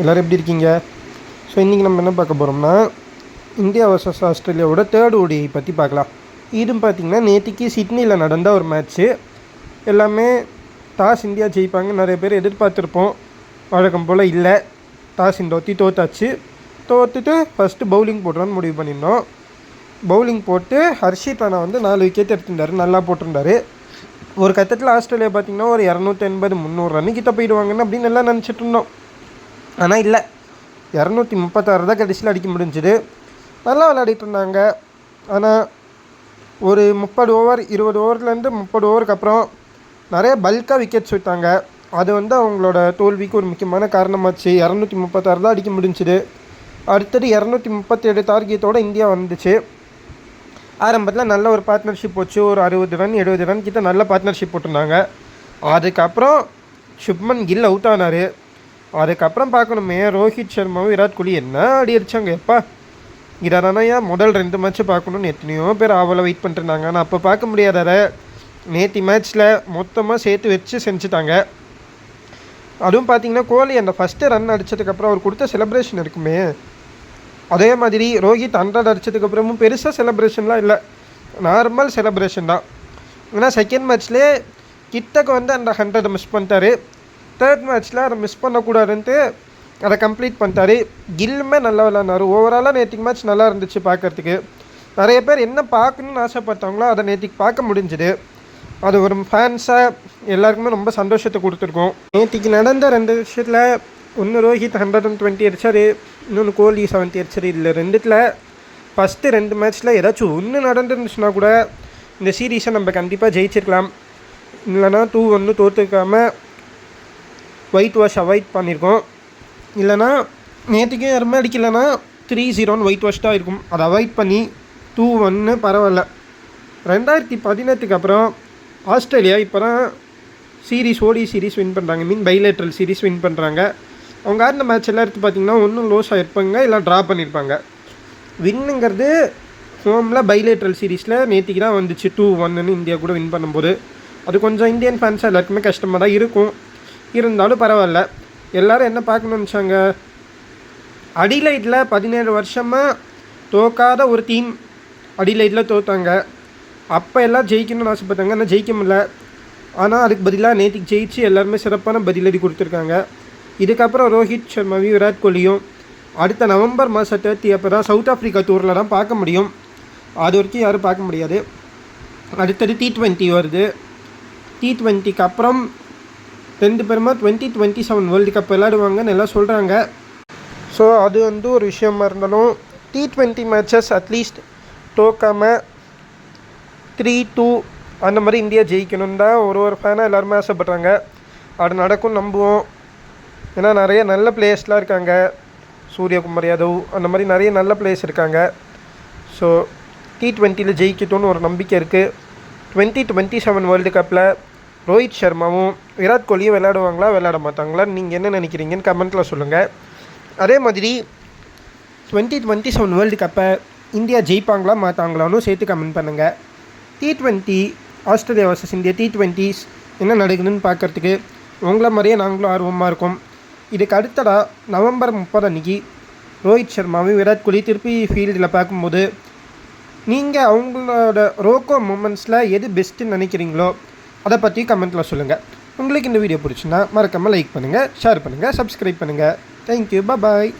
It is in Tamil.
எல்லோரும் எப்படி இருக்கீங்க? ஸோ இன்றைக்கி நம்ம என்ன பார்க்க போகிறோம்னா இந்தியா வர்சஸ் ஆஸ்திரேலியாவோட தேர்ட் ஓடியை பற்றி பார்க்கலாம். இதுவும் பார்த்திங்கன்னா நேற்றுக்கு சிட்னியில் நடந்த ஒரு மேட்ச்சு எல்லாமே டாஸ் இந்தியா ஜெயிப்பாங்க. நிறைய பேர் எதிர்பார்த்துருப்போம். வழக்கம் போல் இல்லை. டாஸ் இந்த ஒத்தி தோத்தாச்சு. தோத்துட்டு ஃபஸ்ட்டு பவுலிங் போடுறோன்னு முடிவு பண்ணியிருந்தோம். பவுலிங் போட்டு ஹர்ஷித் ராணா வந்து நாலு விக்கெட் எடுத்திருந்தார். நல்லா போட்டிருந்தாரு. ஒரு கட்டத்தில் ஆஸ்திரேலியா பார்த்திங்கன்னா ஒரு இரநூத்தி எண்பது முந்நூறு ரன்னு கிட்ட போயிடுவாங்கன்னு அப்படின்னு எல்லாம் நினச்சிட்டு இருந்தோம். ஆனால் இல்லை. இரநூத்தி முப்பத்தாறு தான் கடைசியில் அடிக்க முடிஞ்சுது. நல்லா விளையாடிட்டு இருந்தாங்க ஆனால் ஒரு முப்பது ஓவர் இருபது ஓவர்லேருந்து முப்பது ஓவருக்கு அப்புறம் நிறைய பல்காக விக்கெட்ஸ் விட்டாங்க அது வந்து அவங்களோட தோல்விக்கு ஒரு முக்கியமான காரணமாச்சு. இரநூத்தி முப்பத்தாறு தான் அடிக்க முடிஞ்சுது. அடுத்தது இரநூத்தி முப்பத்தேழு டார்கெட்டோட இந்தியா வந்துச்சு. ஆரம்பத்தில் நல்ல ஒரு பார்ட்னர்ஷிப் போச்சு. ஒரு அறுபது ரன் எழுபது ரன் கிட்ட நல்ல பார்ட்னர்ஷிப் போட்டிருந்தாங்க. அதுக்கப்புறம் சுப்மன் கில் அவுட் ஆனார். அதுக்கப்புறம் பார்க்கணுமே. ரோஹித் சர்மாவும் விராட் கோலி என்ன அடி அடிச்சாங்க? எப்பா? இதானா முதல் ரெண்டு மேட்ச்சு பார்க்கணுன்னு எத்தனையோ பேர் ஆவலை வெயிட் பண்ணிட்டுருந்தாங்க. ஆனால் அப்போ பார்க்க முடியாத நேற்று மேட்ச்சில் மொத்தமாக சேர்த்து வச்சு செஞ்சுட்டாங்க. அதுவும் பார்த்தீங்கன்னா கோலி அந்த ஃபஸ்ட்டு ரன் அடித்ததுக்கப்புறம் அவர் கொடுத்த செலிப்ரேஷன் இருக்குமே. அதே மாதிரி ரோஹித் ஹண்ட்ரட் அடித்ததுக்கப்புறமும் பெருசாக செலிப்ரேஷன்லாம் இல்லை. நார்மல் செலிப்ரேஷன் தான். ஏன்னா செகண்ட் மேட்ச்லேயே கிட்டக்கு வந்து அந்த ஹண்ட்ரடை மிஸ் பண்ணிட்டாரு. தேர்ட் மேட்ச்சில் அதை மிஸ் பண்ணக்கூடாதுன்ட்டு அதை கம்ப்ளீட் பண்ணிட்டாரு. கில்லுமே நல்லா விளாட்னாரு ஓவராலாக நேற்றுக்கு மேட்ச் நல்லா இருந்துச்சு பார்க்குறதுக்கு. நிறைய பேர் என்ன பார்க்கணுன்னு ஆசைப்பட்டாங்களோ அதை நேற்றுக்கு பார்க்க முடிஞ்சுது. அது ஒரு ஃபேன்ஸாக எல்லாருக்குமே ரொம்ப சந்தோஷத்தை கொடுத்துருக்கோம். நேற்றுக்கு நடந்த ரெண்டு விஷயத்தில் ஒன்று ரோஹித் ஹண்ட்ரட் அண்ட் டுவெண்ட்டி அடிச்சார். இன்னொன்று கோலி செவன்ட்டி அடிச்சார். இல்லை ரெண்டுத்தில் ஃபஸ்ட்டு ரெண்டு மேட்ச்சில் ஏதாச்சும் ஒன்று நடந்துருந்துச்சுன்னா கூட இந்த சீரீஸை நம்ம கண்டிப்பாக ஜெயிச்சிருக்கலாம். இல்லைனா டூ ஒன்று தோற்றுக்காமல் ஒயிட் வாஷ் அவாய்ட் பண்ணியிருக்கோம் இல்லைனா நேற்றுக்கு யாருமே அடிக்கலைன்னா த்ரீ ஜீரோன்னு ஒயிட் வாஷ் தான் இருக்கும். அதை அவாய்ட் பண்ணி டூ ஒன்னு பரவாயில்ல. ரெண்டாயிரத்தி பதினெட்டுக்கு அப்புறம் ஆஸ்திரேலியா இப்போ தான் சீரீஸ் ஓடி சீரீஸ் வின் பண்ணுறாங்க மீன் பைலேட்ரல் சீரீஸ் வின் பண்ணுறாங்க அவங்க ஆடின மேட்ச் எல்லாம் எடுத்து பார்த்தீங்கன்னா ஒன்றும் லோஸ் ஆகிருப்பாங்க இல்லை ட்ரா பண்ணியிருப்பாங்க வின்னுங்கிறது ஹோமில் பைலேட்ரல் சீரீஸில் நேற்றுக்கு தான் வந்துச்சு. டூ ஒன்னு இந்தியா கூட வின் பண்ணும்போது. அது கொஞ்சம் இந்தியன் ஃபேன்ஸ் எல்லாருக்குமே கஷ்டமாக தான் இருக்கும். இருந்தாலும் பரவாயில்ல. எல்லோரும் என்ன பார்க்கணும்னு நினச்சாங்க? அடிலைட்டில் பதினேழு வருஷமாக தோக்காத ஒரு டீம் அடிலைட்டில் தோத்தாங்க. அப்போ எல்லாம் ஜெயிக்கணும்னு ஆசைப்பட்டாங்க. ஆனால் ஜெயிக்க முடியல. ஆனால் அதுக்கு பதிலாக நேற்றுக்கு ஜெயிச்சு எல்லாருமே சிறப்பான பதிலடி கொடுத்துருக்காங்க. இதுக்கப்புறம் ரோஹித் சர்மாவையும் விராட் கோலியும் அடுத்த நவம்பர் மாதம் தேர்ட்டி அப்போ தான் சவுத் ஆஃப்ரிக்கா டூரில் தான் பார்க்க முடியும். அது வரைக்கும் யாரும் பார்க்க முடியாது. அடுத்தது டி ட்வெண்ட்டி வருது. டி ட்வெண்ட்டிக்கு அப்புறம் ரெண்டு பேருமா? Twenty twenty seven world cup விளையாடுவாங்கன்னு எல்லாம் சொல்கிறாங்க ஸோ அது வந்து ஒரு விஷயமா இருந்தாலும் T twenty matches at least தோக்காமல் three two அந்த மாதிரி இந்தியா ஜெயிக்கணும்னு தான் ஒரு ஒரு ஃபேனாக எல்லாருமே ஆசைப்பட்றாங்க. அது நடக்கும் நம்புவோம். ஏன்னா நிறைய நல்ல பிளேயர்ஸ்லாம் இருக்காங்க. சூரியகுமார் யாதவ் அந்த மாதிரி நிறைய நல்ல பிளேயர்ஸ் இருக்காங்க. ஸோ டி ட்வெண்ட்டியில் ஜெயிக்கட்டும்னு ஒரு நம்பிக்கை இருக்குது டுவெண்ட்டி டுவெண்ட்டி செவன் வேர்ல்டு கப்பில் ரோஹித் சர்மாவும் விராட் கோலியும் விளையாடுவாங்களா? விளையாட மாட்டாங்களா? நீங்கள் என்ன நினைக்கிறீங்கன்னு கமெண்ட்டில் சொல்லுங்கள் அதே மாதிரி டுவெண்ட்டி டுவெண்ட்டி செவன் வேர்ல்டு கப்பை இந்தியா ஜெயிப்பாங்களா? மாட்டாங்களான்னு சேர்த்து கமெண்ட் பண்ணுங்கள் T twenty Australia versus India T twenties என்ன நடக்குதுன்னு பார்க்குறதுக்கு உங்களை மாதிரியே நாங்களும் ஆர்வமாக இருக்கோம். இதுக்கு அடுத்ததாக நவம்பர் முப்பது அன்றைக்கி ரோஹித் சர்மாவும் விராட் கோலி திருப்பி ஃபீல்டில் பார்க்கும்போது நீங்கள் அவங்களோட ரோக்கோ மூமெண்ட்ஸில் எது பெஸ்ட்டுன்னு நினைக்கிறீங்களோ அதை பற்றி கமெண்ட்டில் சொல்லுங்கள் உங்களுக்கு இந்த வீடியோ பிடிச்சுன்னா மறக்காமல் லைக் பண்ணுங்கள் ஷேர் பண்ணுங்கள் சப்ஸ்கிரைப் பண்ணுங்கள் தேங்க்யூ பாய்